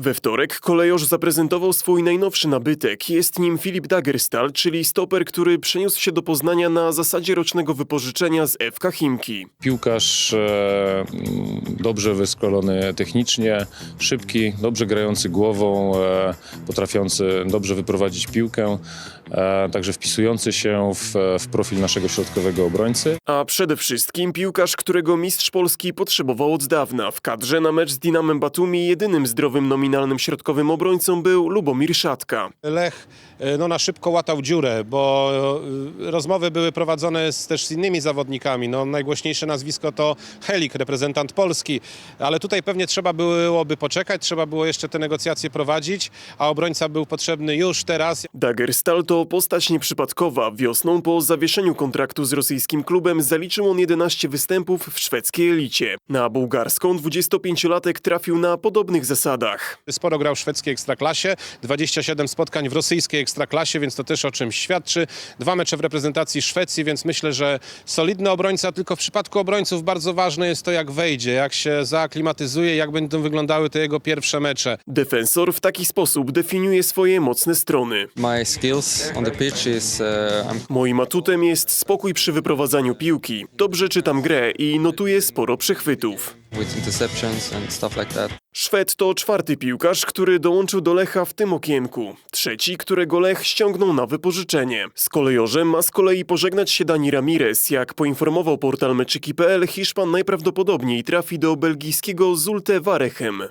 We wtorek kolejorz zaprezentował swój najnowszy nabytek. Jest nim Filip Dagerstal, czyli stoper, który przeniósł się do Poznania na zasadzie rocznego wypożyczenia z FK Chimki. Piłkarz e, mm, dobrze wyszkolony technicznie, szybki, dobrze grający głową, e, potrafiący dobrze wyprowadzić piłkę, e, także wpisujący się w, w profil naszego środkowego obrońcy. A przede wszystkim piłkarz, którego mistrz Polski potrzebował od dawna. W kadrze na mecz z Dinamem Batumi jedynym zdrowym nominalnym środkowym obrońcą był Lubomir Szatka. Lech e, no, na szybko łatał dziurę, bo e, rozmowy były prowadzone z, też z innymi zawodnikami. No, najgłośniejsze nazwisko to Helik, reprezentant Polski, ale tutaj pewnie trzeba byłoby poczekać, trzeba było jeszcze te negocjacje prowadzić, a obrońca był potrzebny już teraz. Dagerstal to postać nieprzypadkowa. Wiosną po zawieszeniu kontraktu z rosyjskim klubem zaliczył on 11 występów w szwedzkiej elicie. Na bułgarską 25-latek trafił na podobnych zasadach. Sporo grał w szwedzkiej ekstraklasie, 27 spotkań w rosyjskiej ekstraklasie, więc to też o czymś świadczy. Dwa mecze w reprezentacji Szwecji, więc myślę, że solidny obrońca, tylko w przypadku obrońców bardzo ważne jest to, jak wejdzie, jak się zaaklimatyzuje, jak będą wyglądały te jego pierwsze mecze. Defensor w taki sposób definiuje swoje mocne strony. My skills on the pitch is uh, I'm Moim atutem jest spokój przy wyprowadzaniu piłki. Dobrze czytam grę i notuję sporo przechwytów. With interceptions and stuff like that. Szwed to czwarty piłkarz, który dołączył do Lecha w tym okienku. Trzeci, którego Lech ściągnął na wypożyczenie. Z kolejorzem ma z kolei pożegnać się Dani Ramirez. Jak poinformował portal meczyki.pl, Hiszpan najprawdopodobniej trafi do belgijskiego Zulte Warechem.